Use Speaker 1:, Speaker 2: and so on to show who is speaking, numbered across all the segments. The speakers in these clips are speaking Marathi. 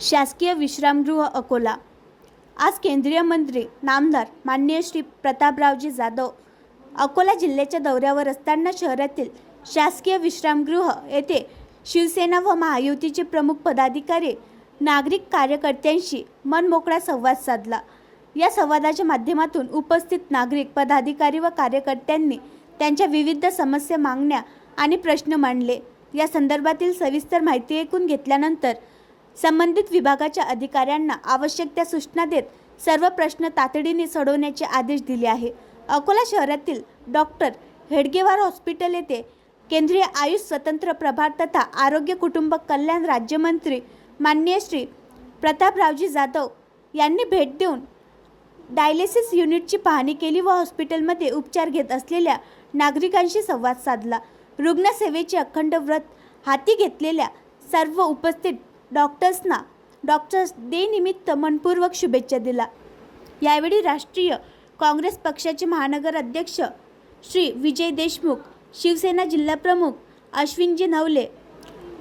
Speaker 1: शासकीय विश्रामगृह अकोला. आज केंद्रीय मंत्री नामदार माननीय श्री प्रतापरावजी जाधव अकोला जिल्ह्याच्या दौऱ्यावर असताना शहरातील शासकीय विश्रामगृह येथे शिवसेना व महायुतीचे प्रमुख पदाधिकारी नागरिक कार्यकर्त्यांशी मनमोकळा संवाद साधला. या संवादाच्या माध्यमातून उपस्थित नागरिक पदाधिकारी व कार्यकर्त्यांनी त्यांच्या विविध समस्या मागण्या आणि प्रश्न मांडले. या संदर्भातील सविस्तर माहिती ऐकून घेतल्यानंतर संबंधित विभागाच्या अधिकाऱ्यांना आवश्यक त्या सूचना देत सर्व प्रश्न तातडीने सोडवण्याचे आदेश दिले आहे. अकोला शहरातील डॉक्टर हेडगेवार हॉस्पिटल येथे केंद्रीय आयुष स्वतंत्र प्रभार तथा आरोग्य कुटुंब कल्याण राज्यमंत्री माननीय श्री प्रतापरावजी जाधव यांनी भेट देऊन डायलिसिस युनिटची पाहणी केली व हॉस्पिटलमध्ये उपचार घेत असलेल्या नागरिकांशी संवाद साधला. रुग्णसेवेचे अखंड व्रत हाती घेतलेल्या सर्व उपस्थित डॉक्टर्सना डॉक्टर्स डे निमित्त मनपूर्वक शुभेच्छा दिला. यावेळी राष्ट्रीय काँग्रेस पक्षाचे महानगर अध्यक्ष श्री विजय देशमुख शिवसेना जिल्हाप्रमुख अश्विनजी नवले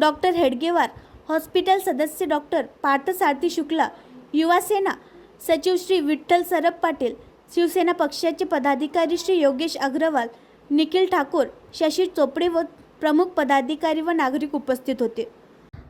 Speaker 1: डॉक्टर हेडगेवार हॉस्पिटल सदस्य डॉक्टर पार्थसारथी शुक्ला युवासेना सचिव श्री विठ्ठल सरब पाटील शिवसेना पक्षाचे पदाधिकारी श्री योगेश अग्रवाल निखिल ठाकूर शशी चोपडे व प्रमुख पदाधिकारी व नागरिक उपस्थित होते.